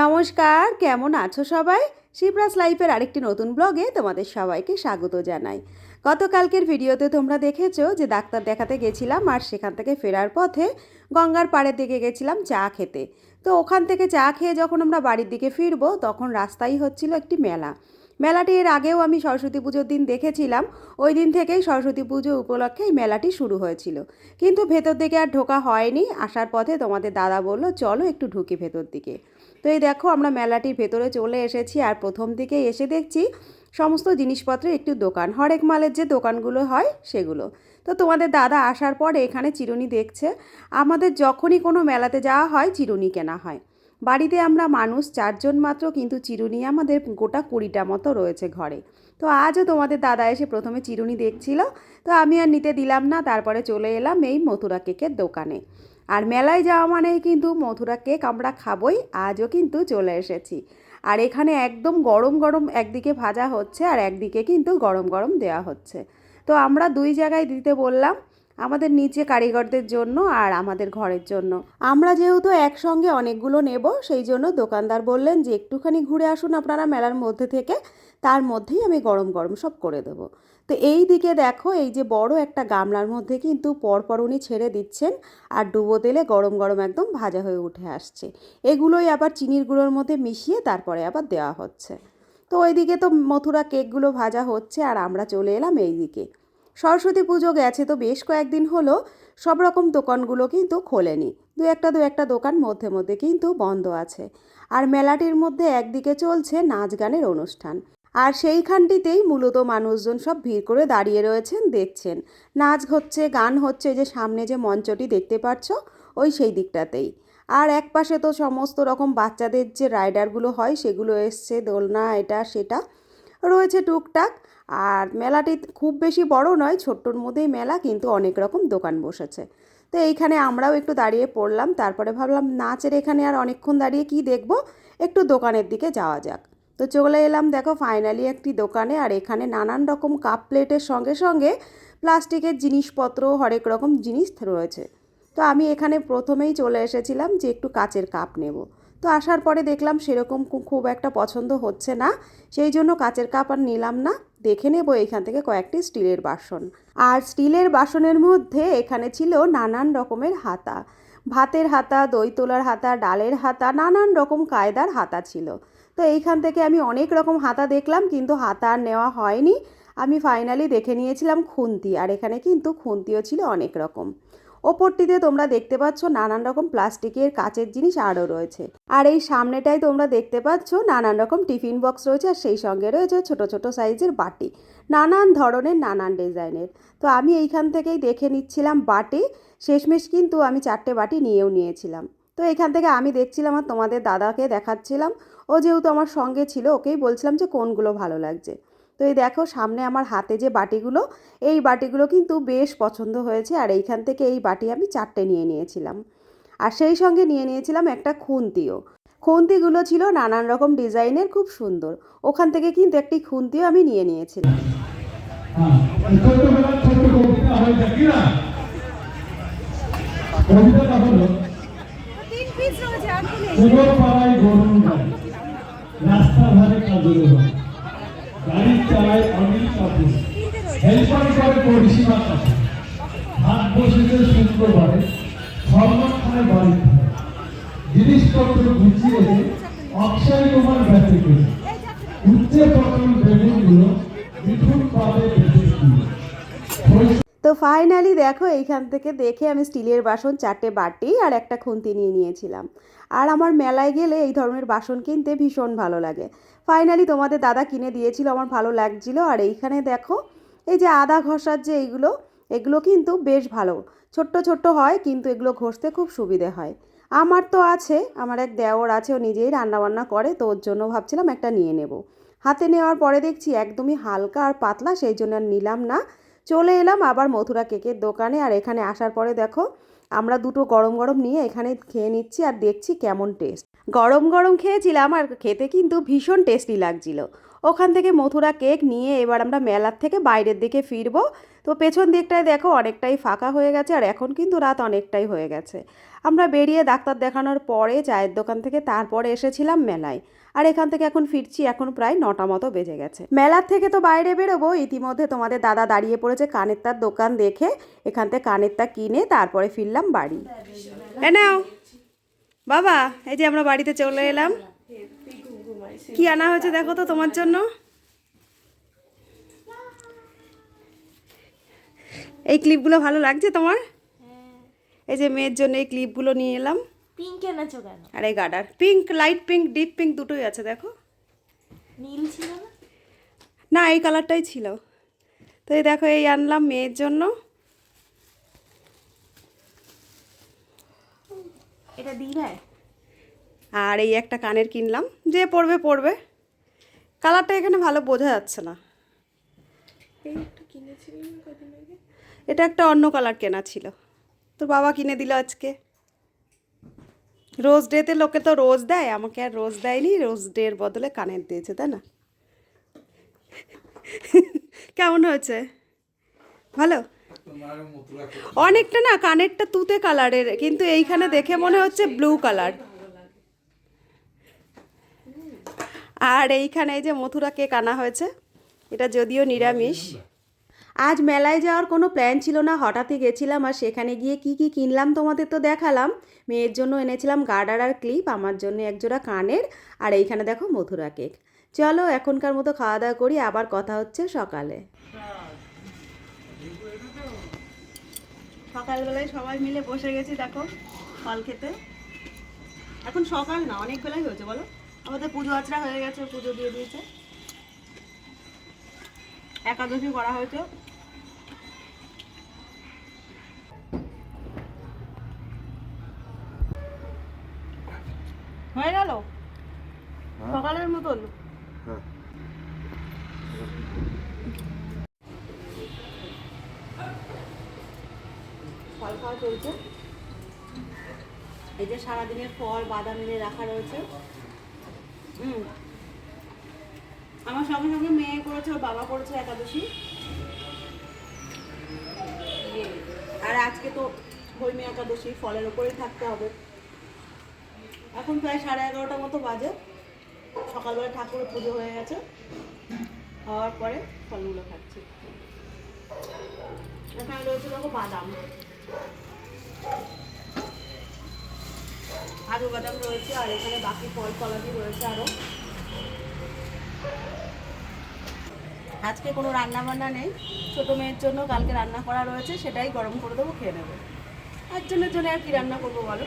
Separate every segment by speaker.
Speaker 1: নমস্কার, কেমন আছো সবাই? শিবরাজ লাইফের আরেকটি নতুন ব্লগে তোমাদের সবাইকে স্বাগত জানাই। গতকালকের ভিডিওতে তোমরা দেখেছ যে ডাক্তার দেখাতে গেছিলাম আর সেখান থেকে ফেরার পথে গঙ্গার পাড়ের দিকে গেছিলাম চা খেতে। তো ওখান থেকে চা খেয়ে যখন আমরা বাড়ির দিকে ফিরবো, তখন রাস্তায় হচ্ছিল একটি মেলা। মেলাটি এর আগেও আমি সরস্বতী পুজোর দিন দেখেছিলাম। ওই দিন থেকেই সরস্বতী পুজো উপলক্ষে এই মেলাটি শুরু হয়েছিল। কিন্তু ভেতর দিকে আর ঢোকা হয়নি। আসার পথে তোমাদের দাদা বলল, চলো একটু ঢুকি ভেতর দিকে। তো এই দেখো আমরা মেলাটির ভেতরে চলে এসেছি আর প্রথম দিকে এসে দেখছি সমস্ত জিনিসপত্রের একটু দোকান। হরেক মালের যে দোকানগুলো হয় সেগুলো। তো তোমাদের দাদা আসার পরে এখানে চিরুনি দেখছে। আমাদের যখনই কোনো মেলাতে যাওয়া হয় চিরুনি কেনা হয়। বাড়িতে আমরা মানুষ চারজন মাত্র, কিন্তু চিরুনি আমাদের গোটা কুড়িটা মতো রয়েছে ঘরে। তো আজও তোমাদের দাদা এসে প্রথমে চিরুনি দেখছিল। তো আমি আর নিতে দিলাম না, তারপরে চলে এলাম এই মথুরা কেকের দোকানে। আর মেলায় যাওয়া মানেই কিন্তু মথুরা কেক আমরা খাবই, আজও কিন্তু চলে এসেছি। আর এখানে একদম গরম গরম একদিকে ভাজা হচ্ছে আর একদিকে কিন্তু গরম গরম দেওয়া হচ্ছে। তো আমরা দুই জায়গায় দিতে বললাম, আমাদের নিচে কারিগরদের জন্য আর আমাদের ঘরের জন্য। আমরা যেহেতু একসঙ্গে অনেকগুলো নেব, সেই জন্য দোকানদার বললেন যে একটুখানি ঘুরে আসুন আপনারা মেলার মধ্যে থেকে, তার মধ্যেই আমি গরম গরম সব করে দেবো। তো এই দিকে দেখো, এই যে বড় একটা গামলার মধ্যে কিন্তু পরপর উনি ছেড়ে দিচ্ছেন আর ডুবো তেলে গরম গরম একদম ভাজা হয়ে উঠে আসছে। এগুলোই আবার চিনির গুঁড়োর মধ্যে মিশিয়ে তারপরে আবার দেওয়া হচ্ছে। তো ওইদিকে তো মথুরা কেকগুলো ভাজা হচ্ছে আর আমরা চলে এলাম এই দিকে সরস্বতী পুজো গেছে তো বেশ কয়েকদিন হলো, সব রকম দোকানগুলো কিন্তু খোলেনি। দু একটা দু একটা দোকান মধ্যে মধ্যে কিন্তু বন্ধ আছে। আর মেলাটির মধ্যে একদিকে চলছে নাচ গানের অনুষ্ঠান। আর সেইখানটিতেই মূলত মানুষজন সব ভিড় করে দাঁড়িয়ে রয়েছেন, দেখছেন। নাচ হচ্ছে, গান হচ্ছে যে সামনে যে মঞ্চটি দেখতে পাচ্ছ, ওই সেই দিকটাতেই। আর এক পাশে তো সমস্ত রকম বাচ্চাদের যে রাইডারগুলো হয়, সেগুলো এসছে, দোলনা, এটা, সেটা। রয়েছে টুকটাক। আর মেলাটি খুব বেশি বড় নয়, ছোট্টর মধ্যেই মেলা, কিন্তু অনেক রকম দোকান বসেছে। তো এইখানে আমরাও একটু দাঁড়িয়ে পড়লাম, তারপরে ভাবলাম, নাচের এখানে আর অনেকক্ষণ দাঁড়িয়ে কি দেখব? একটু দোকানের দিকে যাওয়া যাক। তো চলে এলাম দেখো ফাইনালি একটি দোকানে, আর এখানে নানান রকম কাপ প্লেটের সঙ্গে সঙ্গে প্লাস্টিকের জিনিসপত্র হরেক রকম জিনিস রয়েছে। তো আমি এখানে প্রথমেই চলে এসেছিলাম যে একটু কাচের কাপ নেব। তো আসার পরে দেখলাম সেরকম খুব একটা পছন্দ হচ্ছে না, সেই জন্য কাচের কাপ আর নিলাম না। দেখে নেব এখান থেকে কয়েকটি স্টিলের বাসন। আর স্টিলের বাসনের মধ্যে এখানে ছিল নানান রকমের হাতা। ভাতের হাতা, দই তোলার হাতা, ডালের হাতা, নানান রকম কায়দার হাতা ছিল। তো এইখান থেকে আমি অনেক রকম হাতা দেখলাম, কিন্তু হাতা আর নেওয়া হয়নি। আমি ফাইনালি দেখে নিয়েছিলাম খুন্তি, আর এখানে কিন্তু খুন্তিও ছিল অনেক রকম। ওপরটিতে তোমরা দেখতে পাচ্ছ নানান রকম প্লাস্টিকের কাচের জিনিস আরও রয়েছে। আর এই সামনেটাই তোমরা দেখতে পাচ্ছ নানান রকম টিফিন বক্স রয়েছে আর সেই সঙ্গে রয়েছে ছোট ছোট সাইজের বাটি, নানান ধরনের নানান ডিজাইনের। তো আমি এইখান থেকেই দেখে নিচ্ছিলাম বাটি, শেষমেশ কিন্তু আমি চারটে বাটি নিয়েও নিয়েছিলাম। তো এখান থেকে আমি দেখছিলাম আর তোমাদের দাদাকে দেখাচ্ছিলাম। ও যেহেতু আমার সঙ্গে ছিল, ওকেই বলছিলাম যে কোনগুলো ভালো লাগছে। তো এই দেখো সামনে আমার হাতে যে বাটিগুলো এই বাটিগুলো কিন্তু বেশ পছন্দ হয়েছে আর এইখান থেকে এই বাটি আমি চারটে নিয়ে নিয়েছিলাম। আর সেই সঙ্গে নিয়ে নিয়েছিলাম একটা খুন্তিও। খুন্তিগুলো ছিল নানান রকম ডিজাইনের খুব সুন্দর। ওখান থেকে কিন্তু একটি খুন্তিও আমি নিয়ে নিয়েছিলাম।
Speaker 2: হ্যাঁ, ছোটবেলার ছোট্ট কবিতা হয়েছে কি না কবিতাটা হলো পুরো পাড়ায় গরম গাড়ি রাস্তা ধারে কাজের হয় গাড়ি চালায় অনিল কাপুর। হেল্পার করে পরিষেবা কাছে হাত বসেছে শুক্রবারে। সর্বক্ষণে বাড়ি থাকে জিনিসপত্র গুছিয়ে অক্ষয় কুমার করে উচ্চে পটল বেগুনগুলো মিঠুন পাবে
Speaker 1: তো ফাইনালি দেখো, এইখান থেকে দেখে আমি স্টিলের বাসন চারটে বাটি আর একটা খুন্তি নিয়ে নিয়েছিলাম। আর আমার মেলায় গেলে এই ধরনের বাসন কিনতে ভীষণ ভালো লাগে। ফাইনালি তোমাদের দাদা কিনে দিয়েছিল, আমার ভালো লাগছিল। আর এইখানে দেখো, এই যে আদা ঘষার যে এইগুলো, এগুলো কিন্তু বেশ ভালো। ছোট্ট ছোট্ট হয়, কিন্তু এগুলো ঘষতে খুব সুবিধে হয়। আমার তো আছে, আমার এক দেওর আছে, ও নিজেই রান্নাবান্না করে, তো ওর জন্য ভাবছিলাম একটা নিয়ে নেব। হাতে নেওয়ার পরে দেখছি একদমই হালকা আর পাতলা, সেই জন্য আর নিলাম না। চলে এলাম আবার মথুরা কেকের দোকানে। আর এখানে আসার পরে দেখো, আমরা দুটো গরম গরম নিয়ে এখানে খেয়ে নিচ্ছি আর দেখছি কেমন টেস্ট গরম গরম খেয়েছিলাম আর খেতে কিন্তু ভীষণ টেস্টি লাগছিল। ওখান থেকে মথুরা কেক নিয়ে এবার আমরা মেলার থেকে বাইরের দিকে ফিরবো। তো পেছন দিকটায় দেখো অনেকটাই ফাঁকা হয়ে গেছে আর এখন কিন্তু রাত অনেকটাই হয়ে গেছে। আমরা বেরিয়ে ডাক্তার দেখানোর পরে চায়ের দোকান থেকে তারপরে এসেছিলাম মেলায়। আর এখান থেকে এখন ফিরছি, এখন প্রায় নটা মতো বেজে গেছে। মেলার থেকে তো বাইরে বেরোবো, ইতিমধ্যে তোমাদের দাদা দাঁড়িয়ে পড়েছে কানের তার দোকান দেখে, এখান থেকে কানের তার কিনে তারপরে ফিরলাম বাড়ি। নাও, বাবা, এই যে আমরা বাড়িতে চলে এলাম। কি আনা হয়েছে দেখো তো তোমার জন্য। এই ক্লিপগুলো ভালো লাগছে তোমার? এই যে মেয়ের জন্য এই ক্লিপগুলো নিয়ে এলাম।
Speaker 3: পিঙ্ক এনেছো কেন?
Speaker 1: আর এই গার্ডার pink light pink deep pink দুটোই আছে দেখো।
Speaker 3: নীল ছিল না?
Speaker 1: না এই কালারটাই ছিল। তো এই দেখো এই আনলাম মেয়ের জন্য।
Speaker 3: এটা দিবে
Speaker 1: আর এই একটা কানের কিনলাম। যে পড়বে পড়বে কালারটা এখানে ভালো বোঝা যাচ্ছে না। এটা একটা অন্য কালার কেনা ছিল। তোর বাবা কিনে দিল আজকে। রোজ ডেতে লোকে তো রোজ দেয়, আমাকে আর রোজ দেয়নি, রোজ ডের বদলে কানের দিয়েছে, তাই না? কেমন হয়েছে? ভালো? অনেকটা না, কানেরটা তুতে কালারের, কিন্তু এইখানে দেখে মনে হচ্ছে ব্লু কালার। আর এইখানে এই যে মথুরা কেক আনা হয়েছে, এটা যদিও নিরামিষ। আজ মেলায় যাওয়ার কোনো প্ল্যান ছিল না। হঠাৎই গেছিলাম আর সেখানে গিয়ে কি কি কিনলাম তোমাদের তো দেখালাম। মেয়ের জন্য এনেছিলাম গার্ডার আর ক্লিপ, আমার জন্য একজোড়া কানের আর এইখানে দেখো মথুরা কেক। চলো এখনকার মতো খাওয়া দাওয়া করি, আবার কথা হচ্ছে সকালে। সকালবেলায় সবাই মিলে বসে গেছি, দেখো, ফল খেতে। এখন সকাল না অনেক বেলাই হয়েছে, বলো? আমাদের পুজো আচরা হয়ে গেছে, পুজো দিয়ে দিয়েছে। একাদশী করা হয়েছে। হয়ে গেল? সকালের মতন? ফল খাওয়া চলছে। এই যে সারাদিনের ফল বাদাম এনে রাখা রয়েছে। হুম। আমার সঙ্গে সঙ্গে মেয়ে করেছে, ওর বাবা করেছে একাদশী। আর আজকে তো ভৈমী একাদশী, ফলের ওপরেই থাকতে হবে। এখন প্রায় সাড়ে এগারোটা মতো বাজে। সকালবেলা ঠাকুরের পুজো হয়ে গেছে। হওয়ার পরে ফলগুলো খাচ্ছি। এখানে রয়েছে দেখো বাদাম। আলু বাদাম রয়েছে, আর এখানে বাকি ফল ফলাদি রয়েছে আরও আজকে কোনো রান্না বান্না নেই। ছোটো মেয়ের জন্য কালকে রান্না করা রয়েছে সেটাই গরম করে দেবো খেয়ে নেব। একজনের জন্য আর কি রান্না করব বলো?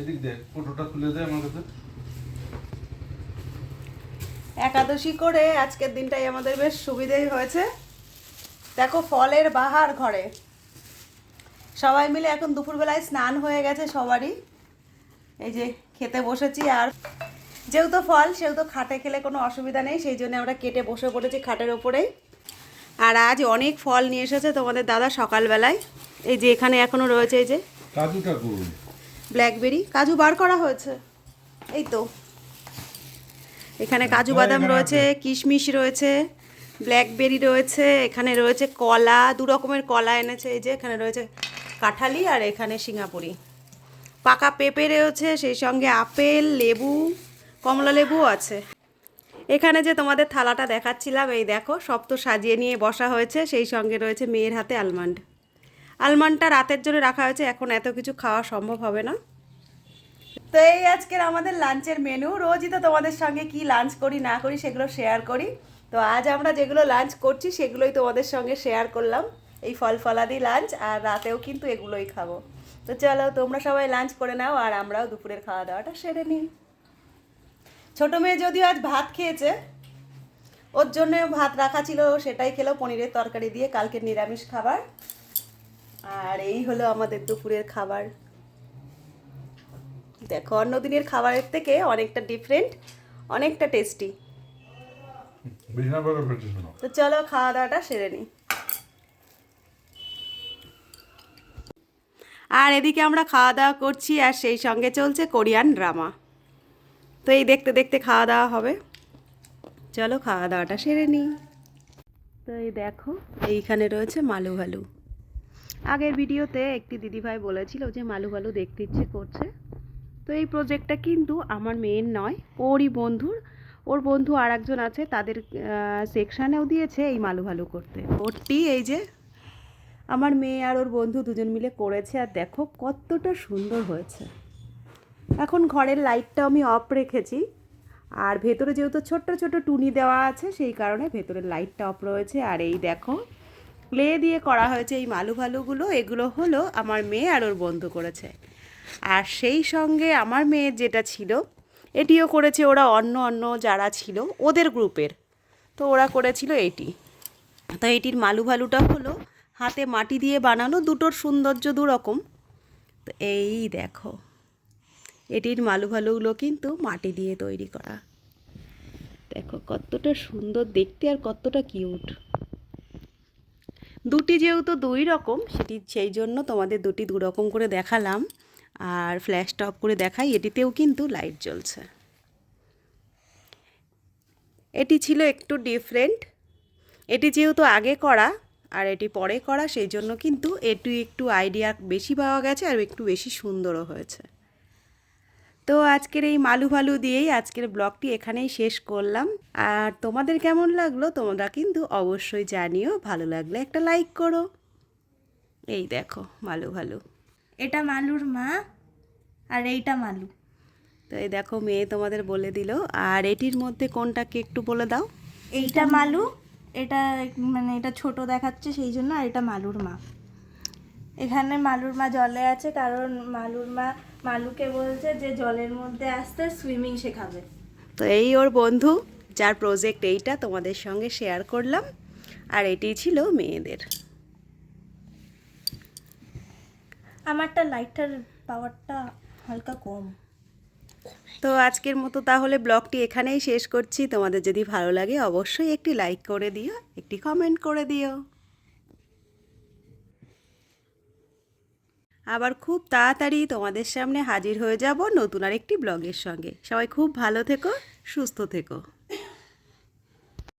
Speaker 4: এদিক দেখ ফটোটা তুলে দে আমার কাছে।
Speaker 1: একাদশী করে আজকের দিনটাই আমাদের বেশ সুবিধেই হয়েছে। দেখো ফলের বাহার ঘরে। সবাই মিলে এখন দুপুরবেলায় স্নান হয়ে গেছে সবারই। এই যে খেতে বসেছি আর যেহেতু ফল সেহেতু খাটে খেলে কোনো অসুবিধা নেই সেই জন্য আমরা কেটে বসে পড়েছি খাটের ওপরেই। আর আজ অনেক ফল নিয়ে এসেছে তোমাদের দাদা সকালবেলায়। এই যে এখানে এখনও রয়েছে এই যে
Speaker 4: কাজুটা
Speaker 1: ব্ল্যাকবেরি। কাজু বার করা হয়েছে। এই তো। এখানে কাজু বাদাম রয়েছে কিশমিশ রয়েছে ব্ল্যাকবেরি রয়েছে এখানে রয়েছে কলা দু রকমের কলা এনেছে এই যে এখানে রয়েছে কাঁঠালি আর এখানে সিঙ্গাপুরি। পাকা পেঁপে রয়েছে, সেই সঙ্গে আপেল, লেবু, কমলা লেবুও আছে। এখানে যে তোমাদের থালাটা দেখাচ্ছিলাম, এই দেখো, সব তো সাজিয়ে নিয়ে বসা হয়েছে, সেই সঙ্গে রয়েছে মেয়ের হাতে আলমন্ড আলমন্ডটা রাতের জন্য রাখা হয়েছে, এখন এত কিছু খাওয়া সম্ভব হবে না। তো এই আজকের আমাদের লাঞ্চের মেনু রোজই তো তোমাদের সঙ্গে কি লাঞ্চ করি, না করি, সেগুলো শেয়ার করি। তো আজ আমরা যেগুলো লাঞ্চ করছি, সেগুলোই তোমাদের সঙ্গে শেয়ার করলাম। এই ফল ফলাদি লাঞ্চ আর রাতেও কিন্তু এগুলোই খাব। তো চলো তোমরা সবাই লাঞ্চ করে নাও আর আমরাও দুপুরের খাওয়া দাওয়াটা সেরে নিই। ছোটো মেয়ে যদিও আজ ভাত খেয়েছে ওর জন্য ভাত রাখা ছিল সেটাই খেলো পনিরের তরকারি দিয়ে কালকের নিরামিষ খাবার। আর এই হলো আমাদের দুপুরের খাবার। দেখো অন্যদিনের খাবারের থেকে অনেকটা ডিফারেন্ট অনেকটা টেস্টি তো চলো খাওয়া দাওয়াটা সেরে নিই। আর এদিকে আমরা খাওয়া দাওয়া করছি আর সেই সঙ্গে চলছে কোরিয়ান ড্রামা। তো এই দেখতে দেখতে খাওয়া দাওয়া হবে। চলো খাওয়া দাওয়াটা সেরে নিই। তো এই দেখো, এইখানে রয়েছে মালু ভালু। আগের ভিডিওতে একটি দিদিভাই বলেছিল যে মালু ভালু দেখতে ইচ্ছে করছে। তো এই প্রজেক্টটা কিন্তু আমার মেয়ের নয়, ওরই বন্ধুর। ওর বন্ধু আর আছে, তাদের সেকশানেও দিয়েছে এই মালু ভালু করতে। ওরটি এই যে আমার মেয়ে আর ওর বন্ধু দুজন মিলে করেছে, আর দেখো কতটা সুন্দর হয়েছে। এখন ঘরের লাইটটা আমি অফ রেখেছি, আর ভেতরে যেহেতু ছোট্ট ছোট টুনি দেওয়া আছে, সেই কারণে ভেতরের লাইটটা অফ রয়েছে। আর এই দেখো ক্লে দিয়ে করা হয়েছে এই মালু ভালুগুলো এগুলো হলো আমার মেয়ে আর ওর বন্ধু করেছে। আর সেই সঙ্গে আমার মেয়ের যেটা ছিল, এটিও করেছে ওরা অন্য অন্য যারা ছিল, ওদের গ্রুপের। তো ওরা করেছিল এটি। তো এটির মালু ভালুটা হলো হাতে মাটি দিয়ে বানানো দুটোর সৌন্দর্য দুরকম। তো এই দেখো, এটির মালু ভালুগুলো কিন্তু মাটি দিয়ে তৈরি করা। দেখো কতটা সুন্দর দেখতে আর কতটা কিউট। দুটি যেহেতু দুই রকম, সেটি সেই জন্য তোমাদের দুটি দু রকম করে দেখালাম। আর ফ্ল্যাশ টপ করে দেখাই, এটিতেও কিন্তু লাইট জ্বলছে। এটি ছিল একটু ডিফারেন্ট এটি যেহেতু আগে করা আর এটি পরে করা সেই জন্য কিন্তু এটি একটু আইডিয়া বেশি পাওয়া গেছে আর একটু বেশি সুন্দরও হয়েছে। তো আজকের এই মালু ভালু দিয়েই আজকের ব্লগটি এখানেই শেষ করলাম। আর তোমাদের কেমন লাগল তোমরা কিন্তু অবশ্যই জানিও। ভালো লাগলে একটা লাইক করো। এই দেখো মালু ভালু।
Speaker 3: এটা মালুর মা আর এইটা মালু।
Speaker 1: তো এই দেখো মেয়ে তোমাদের বলে দিল। আর এটির মধ্যে কোনটাকে একটু বলে দাও?
Speaker 3: এইটা মালু এটা মানে এটা ছোট দেখাচ্ছে সেই জন্য আর এটা মালুর মা। এখানে মালুর মা জলে আছে কারণ মালুর মা মালুকে বলছে যে জলের মধ্যে আসতে সুইমিং শেখাবে।
Speaker 1: তো এই ওর বন্ধু যার প্রজেক্ট এইটা তোমাদের সঙ্গে শেয়ার করলাম। আর এটি ছিল মেয়েদের।
Speaker 3: আমারটা লাইটটার পাওয়ারটা হালকা কম।
Speaker 1: তো আজকের মতো তাহলে ব্লগটি এখানেই শেষ করছি। তোমাদের যদি ভালো লাগে অবশ্যই একটি লাইক করে দিও, একটি কমেন্ট করে দিও। আবার খুব তাড়াতাড়ি তোমাদের সামনে হাজির হয়ে যাব নতুন আর একটি ব্লগের সঙ্গে। সবাই খুব ভালো থেকো, সুস্থ থেকো।